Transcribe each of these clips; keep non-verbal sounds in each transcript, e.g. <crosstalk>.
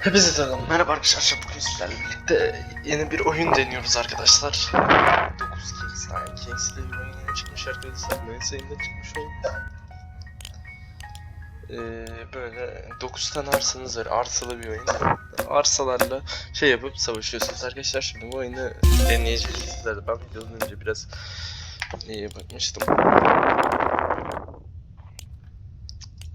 Hepinize selam. Merhaba arkadaşlar. Bugün sizlerle birlikte yeni bir oyun deniyoruz arkadaşlar. 9 Kings. Yani Kings diye bir oyun çıkmış arkadaşlar. Mayıs ayında çıkmış oyun. Ee, böyle 9 tane arsanız var. Arsalı bir oyun. Arsalarla şey yapıp savaşıyorsunuz arkadaşlar. Şimdi bu oyunu deneyeceğiz sizlerle. Ben videodan önce biraz iyi bakmıştım.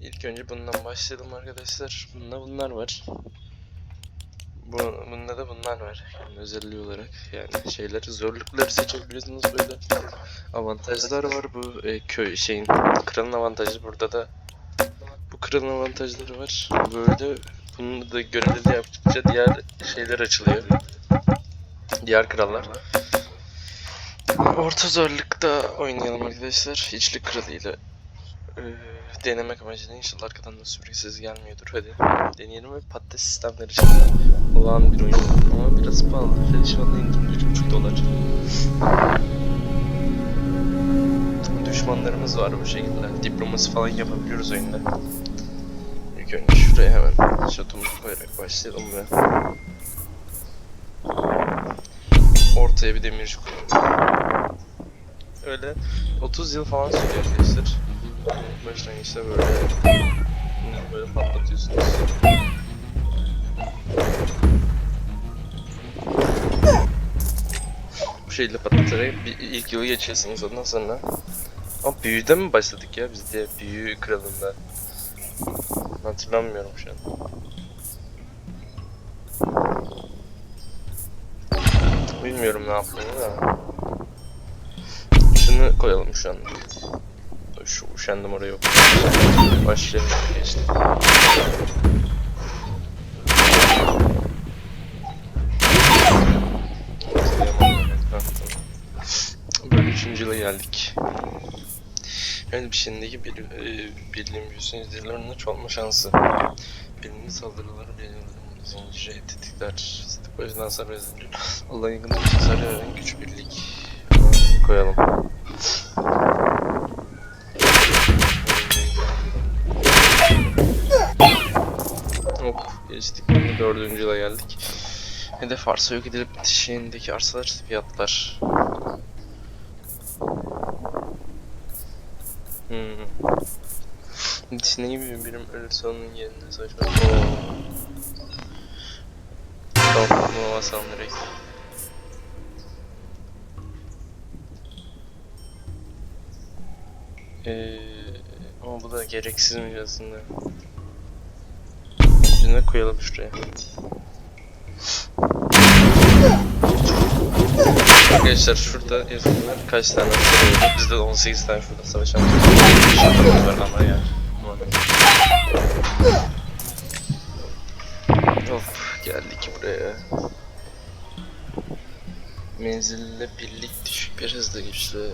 İlk önce bundan başlayalım arkadaşlar. Bunda bunlar var. Bu, bunda da bunlar var. Yani özelliği olarak yani şeyleri zorlukları seçebiliyorsunuz böyle. Avantajlar var bu e, köy şeyin kralın avantajı burada da bu kralın avantajları var. Böyle bunu da görevleri yaptıkça diğer şeyler açılıyor. Diğer krallar. Orta zorlukta oynayalım arkadaşlar. İçli kralıyla e, denemek amacıyla inşallah arkadan da sürpriz gelmiyordur. Hadi deneyelim ve patates sistemleri için olan bir oyun ama biraz pahalı. Şöyle şu anda indirim 3,5 dolar. Düşmanlarımız var bu şekilde. Diplomasi falan yapabiliyoruz oyunda. İlk önce şuraya hemen şatomuzu koyarak başlayalım ve ortaya bir demirci koyalım. Öyle 30 yıl falan sürüyor arkadaşlar. Başlangıçta böyle böyle patlatıyorsunuz. Bu şekilde patlatarak bir ilk yılı geçiyorsunuz ondan sonra. Ama büyüde mi başladık ya biz diye büyü kralında? Hatırlamıyorum şu an. Bilmiyorum ne yaptığımı da. Şunu koyalım şu an. Üşendim oraya yok. Başlayalım geçti. Böyle üçüncü yıla geldik. Yani şeyindeki bir, e, birliğin büyüsün izlerilerinin çoğalma şansı. Birliğin saldırıları birliğinin zinciri tetikler. Sıdık başından ve zincir. Allah'ın bir hasar veren güç birlik. Koyalım. Dördüncü yıla geldik. Hedef arsa yok edilip bitişiğindeki arsalar fiyatlar. Hmm. Disney gibi bir birim ölürse onun yerine saçma. Tamam, bunu basalım direkt. Ee, ama bu da gereksizmiş aslında. Üstüne koyalım şuraya. Arkadaşlar şurada yazıyorlar kaç tane var. Bizde de 18 tane şurada savaşan şartımız var ama ya. Of geldik buraya. Menzille birlik düşük bir hızla güçlü.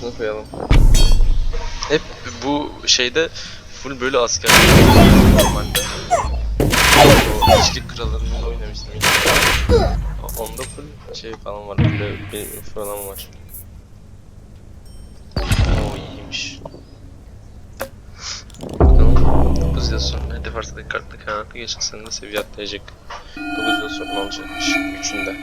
Şunu koyalım. Hep bu şeyde full böyle asker normalde. O içlik krallarında oynamıştım. Onda full şey falan var, böyle bir falan var. O iyiymiş. Bakalım 9 yıl sonra hedef arsadaki kartla sene de seviye atlayacak. 9 yıl sonra olacakmış üçünde.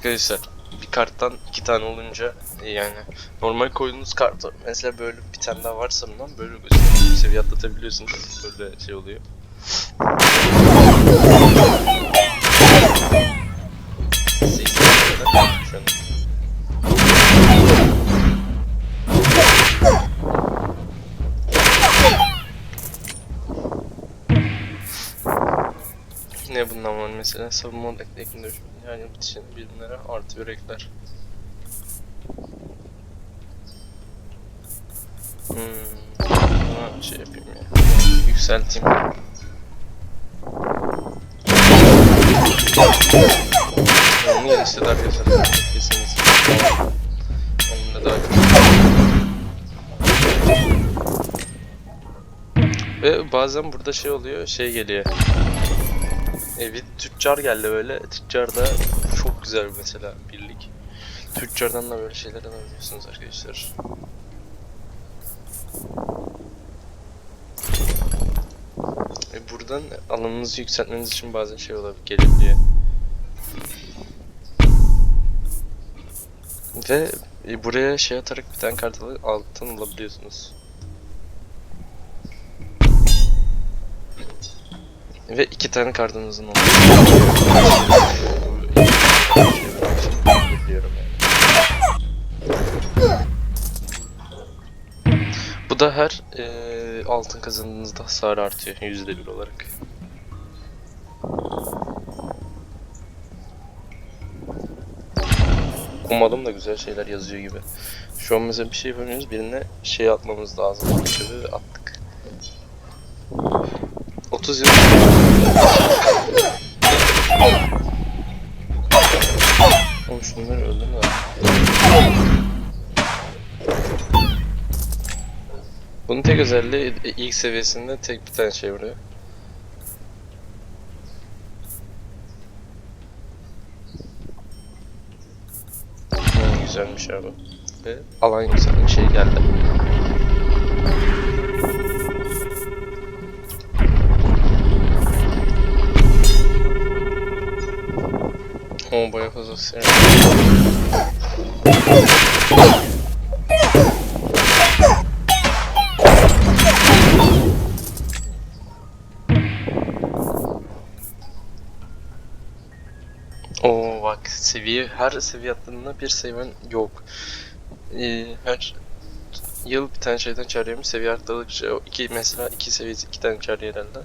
Arkadaşlar bir karttan iki tane olunca yani normal koyduğunuz kartı mesela böyle bir tane daha varsa bundan böyle gösteriyor. Seviye atlatabiliyorsunuz. Böyle şey oluyor. Ne bundan var mesela? Savunma odaklı ekim dönüşüm. Yani bitişin bilimlere artı bir ekler. Hmm. Buna şey yapayım ya. Yükselteyim. Onu geliştirdi arkadaşlar. Kesinlikle. Onun da daha Ve bazen burada şey oluyor, şey geliyor. E, bir tüccar geldi böyle. Tüccar da çok güzel mesela birlik. Tüccardan da böyle şeyler alabiliyorsunuz arkadaşlar. E, buradan alanınızı yükseltmeniz için bazen şey olabilir, gelebiliyor. Ve e, buraya şey atarak bir tane kart alıp alttan alabiliyorsunuz. Ve iki tane kartınızın yani. Bu da her eee, altın kazandığınızda hasar artıyor yüzde bir olarak. Umarım da güzel şeyler yazıyor gibi. Şu an mesela bir şey yapamıyoruz. Birine şey atmamız lazım. Şöyle attık. 30 yıl. Oğlum şunları öldüm de. Bunun tek özelliği ilk seviyesinde tek bir tane şey vuruyor. Güzelmiş abi. Ve alan yükselme şey geldi. O bayağı fazla sinir. Oo bak seviye her seviye atladığında bir seviyen yok. Ee, her yıl bir tane şeyden çağırıyormuş seviye atladıkça o iki mesela iki seviyesi iki tane çağırıyor herhalde.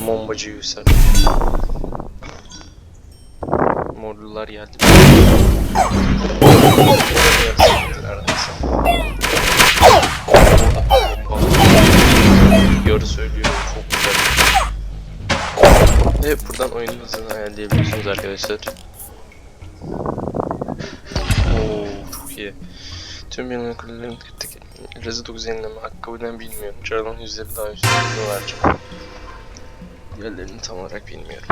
Ben bombacı yüksel. Morlular geldi. Yarı söylüyorum çok güzel. Ve buradan oyunun ayarlayabiliyorsunuz arkadaşlar. Oo çok iyi. Tüm yılın kulelerin kritik Rezi 9 yenileme hakkı bilmiyorum. Çarlan yüzleri daha üstünde vereceğim. Diğerlerini tam olarak bilmiyorum.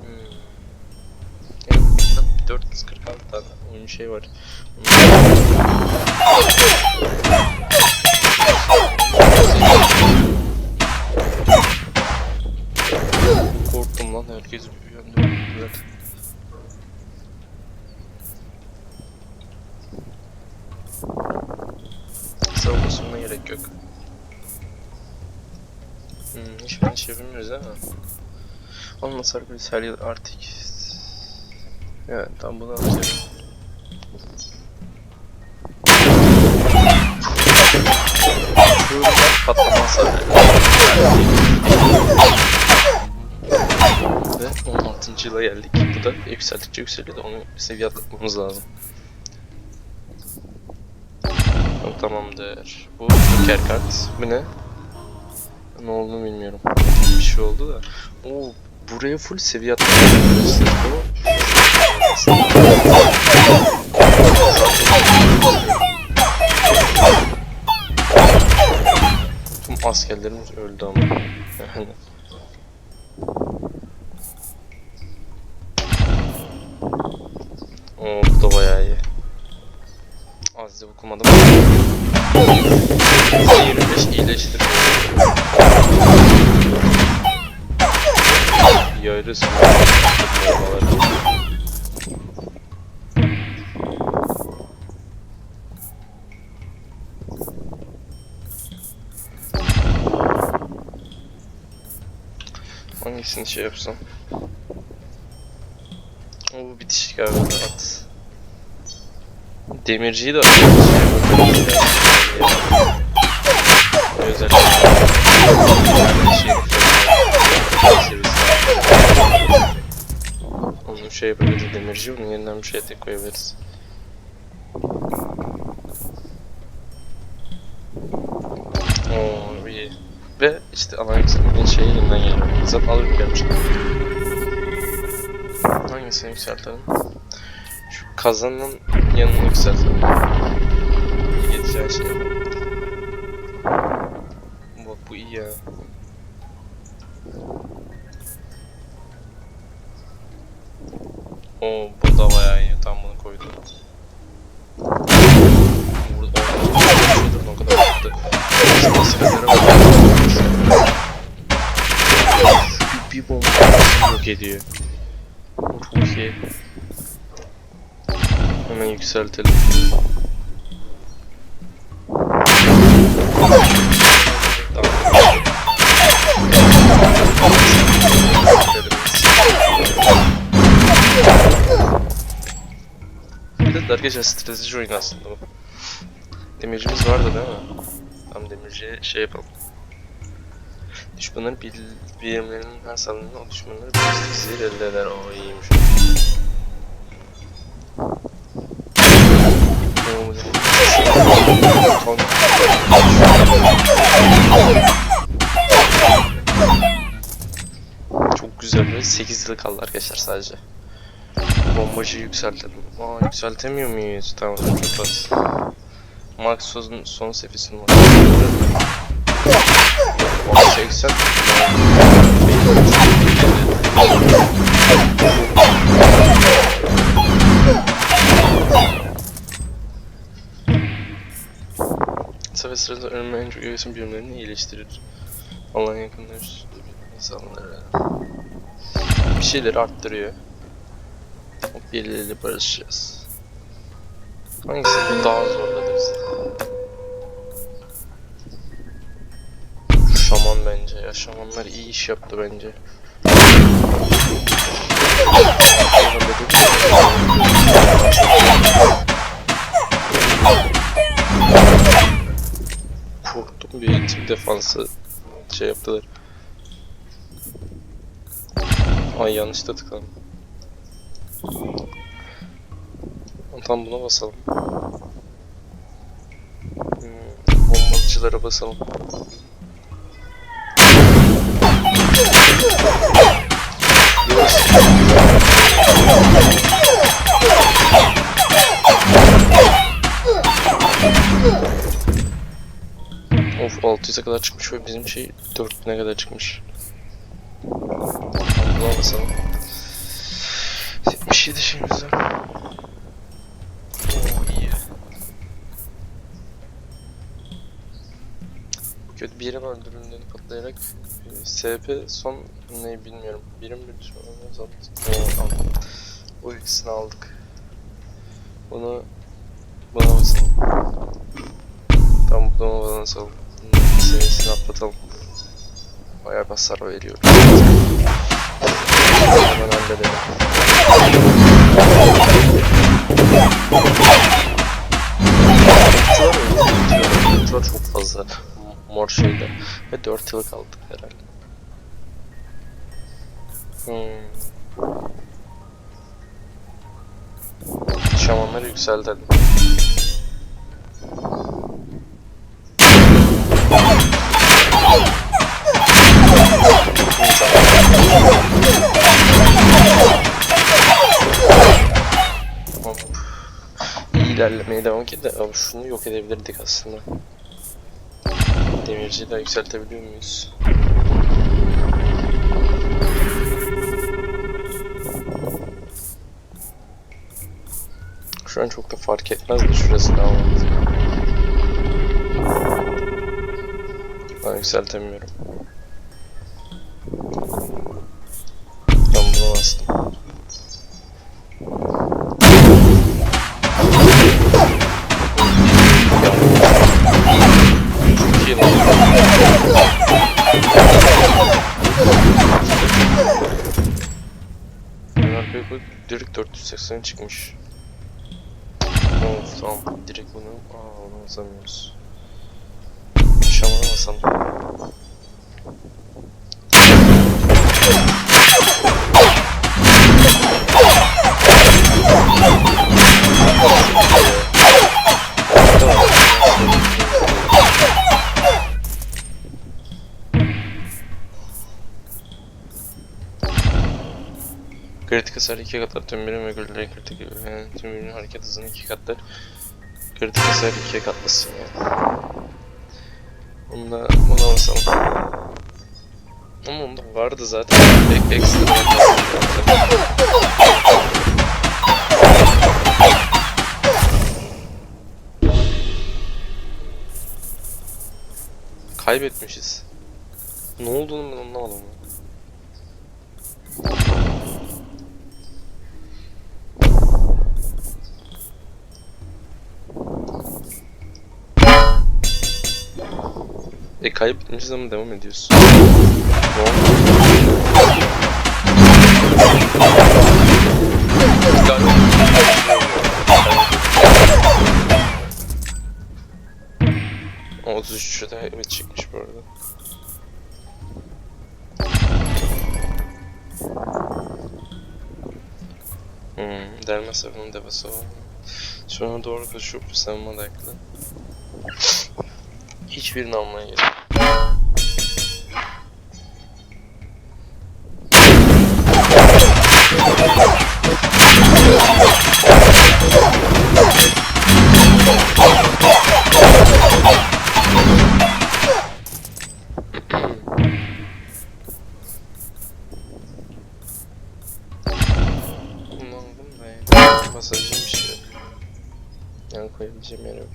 Hmm. Evet, burada 446 tane oyun şey var. Gerek yok. Hmm, hiç ben hiç yapamıyoruz ama. Olmasa biz her yıl artık. Evet tam bunu atıyorum. Şurada patlama hasarı. Ve 16. yıla geldik. Bu da yükseldikçe yükseliyor da onu seviye atlatmamız lazım. Tamamdır. Bu Joker kart. Bu ne? Ne olduğunu bilmiyorum. Bir şey oldu da. Oo, buraya full seviye Bu Tüm askerlerimiz öldü ama. <laughs> size okumadım. 25 iyileştir. Yarısı. Hangisini şey yapsam? O bu bitişik abi at. Demirciyi de özellikle Onu şey yapabiliriz demirci onun yeniden bir şey tek koyabiliriz. Oo iyi. Ve işte Alliance'ın şey elinden geliyor. Zaten alıp gelmiştim. Hangisini yükseltelim? Şu kazanın yanını yükseltelim. İyi Geçeceği şey. Bak bu iyi ya. Oo bu da bayağı iyi. Tam bunu koydum. Burada o kadar yaptı. Askerlere bak. Bir, bir bomba yok ediyor. Çok iyi. Hemen yükseltelim. Bir de arkadaşlar strateji oyunu aslında bu. Demircimiz vardı değil mi? Tam demirciye şey yapalım. Düşmanların birimlerinin her saldırında o düşmanları bir elde eder. O iyiymiş. Çok güzel ve 8 yıl kaldı arkadaşlar sadece. Bombacı yükseltelim. Aa yükseltemiyor muyuz? Tamam çok az. Max son, son sefisini var. 80 En çok üyesin birimlerini iyileştirir. Üstünde bir insanları bir şeyleri arttırıyor. Birileriyle barışacağız. Hangisi daha zorladı bizi? Şaman bence ya. Şamanlar iyi iş yaptı bence. Korktum bir eğitim defansı şey yaptılar. Ay yanlışta tıkladım. Tam buna basalım. Hmm, bombacılara basalım. Of 600'e kadar çıkmış ve bizim şey 4000'e kadar çıkmış. Buna basalım. 77 şeyimiz var. Oo iyi. Kötü birim öldürüldüğünü patlayarak e, SP son ne bilmiyorum. Birim bir düşmanı zaten. Bu ikisini aldık. Bunu buna basalım. Tam buna bana basalım. Seviyesini atlatalım. Bayağı hasar veriyor. Hemen halledelim. Kutular çok fazla mor şeyde ve 4 yıl kaldık herhalde. Hmm. Şamanları yükseltelim. İlerlemeye devam ki de ama şunu yok edebilirdik aslında. Demirciyi daha yükseltebiliyor muyuz? Şu an çok da fark etmez de şurası daha mantıklı. Ben yükseltemiyorum. Ben bunu bastım. 480 çıkmış. Of tamam direkt bunu aa onu basamıyoruz. Şamana hasar 2 katlar tüm birim ve gülleri kritik yani tüm birimin hareket hızını 2 katlar. Kritik hasar 2'ye katlasın yani. Bunu da buna basalım. Ama onda vardı zaten. Ek, ekstra. Kaybetmişiz. Ne olduğunu ben anlamadım. E kaybetmişiz ama devam ediyoruz. Ne oldu? O 33'e de evet çıkmış bu arada. Hmm, delme sabunun devası var. Sonra doğru koşup savunma dayaklı. Hiçbirini almaya gerek yani basacağım bir şey yok. Yani koyabileceğim yer yok.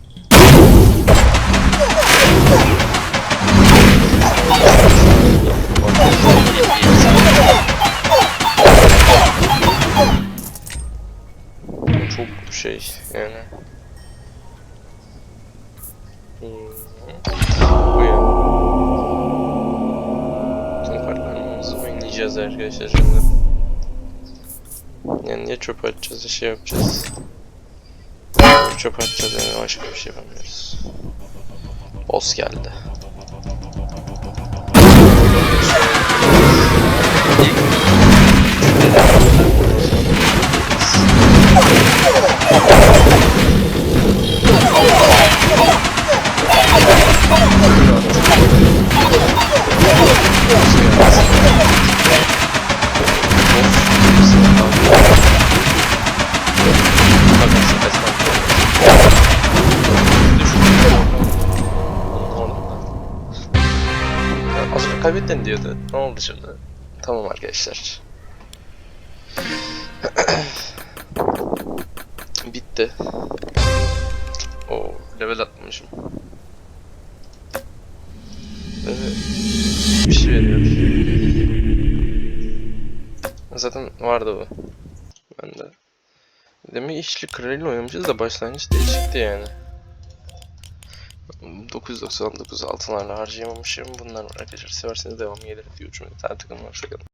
Yani. Hmm. Bu ya. Tüm kartlarımızı oynayacağız arkadaşlar şimdi. Yani ya çöp atacağız ya şey yapacağız. Çöp atacağız yani başka bir şey yapamıyoruz. Boss geldi. Az önce kaybettin diyordu. Ne oldu şimdi? Tamam arkadaşlar. <clears throat> Bitti. O level atlamışım. Ee, bir şey veriyor. Zaten vardı bu. Ben de. Demek işli kraliyle oynamışız da başlangıç değişikti yani. 999 altınlarla harcayamamışım. Bunlar var arkadaşlar. Severseniz devam gelir diyor. Çünkü takımlar hoşçakalın.